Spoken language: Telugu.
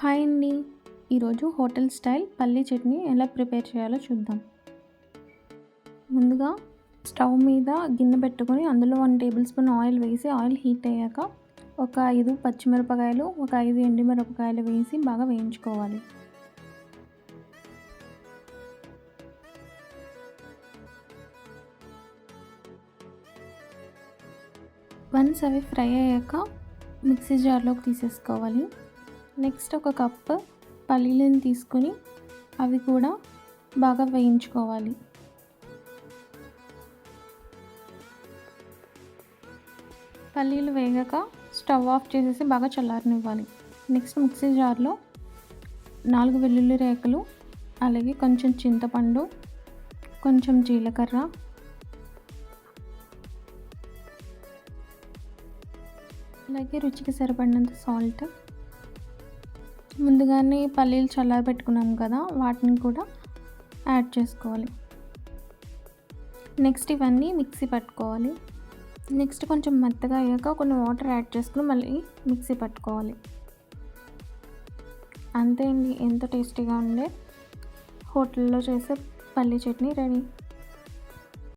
హాయ్ అండి. ఈరోజు హోటల్ స్టైల్ పల్లి చట్నీ ఎలా ప్రిపేర్ చేయాలో చూద్దాం. ముందుగా స్టవ్ మీద గిన్నె పెట్టుకొని అందులో వన్ టేబుల్ స్పూన్ ఆయిల్ వేసి ఆయిల్ హీట్ అయ్యాక ఒక ఐదు పచ్చిమిరపకాయలు ఒక ఐదు ఎండుమిరపకాయలు వేసి బాగా వేయించుకోవాలి. వన్స్ అవి ఫ్రై అయ్యాక మిక్సీ జార్లోకి తీసేసుకోవాలి. నెక్స్ట్ ఒక కప్ పల్లీలను తీసుకొని అవి కూడా బాగా వేయించుకోవాలి. పల్లీలు వేగాక స్టవ్ ఆఫ్ చేసేసి బాగా చల్లారనివ్వాలి. నెక్స్ట్ మిక్సీ జార్లో నాలుగు వెల్లుల్లి రేకలు అలాగే కొంచెం చింతపండు కొంచెం జీలకర్ర అలాగే రుచికి సరిపడినంత సాల్ట్ ముందుగానే పల్లీలు చల్లారి పెట్టుకున్నాం కదా వాటిని కూడా యాడ్ చేసుకోవాలి. నెక్స్ట్ ఇవన్నీ మిక్సీ పట్టుకోవాలి. నెక్స్ట్ కొంచెం మెత్తగా అయ్యాక కొన్ని వాటర్ యాడ్ చేసుకుని మళ్ళీ మిక్సీ పట్టుకోవాలి. అంతే అండి ఎంత టేస్టీగా ఉండే హోటల్లో చేసే పల్లీ చట్నీ రెడీ.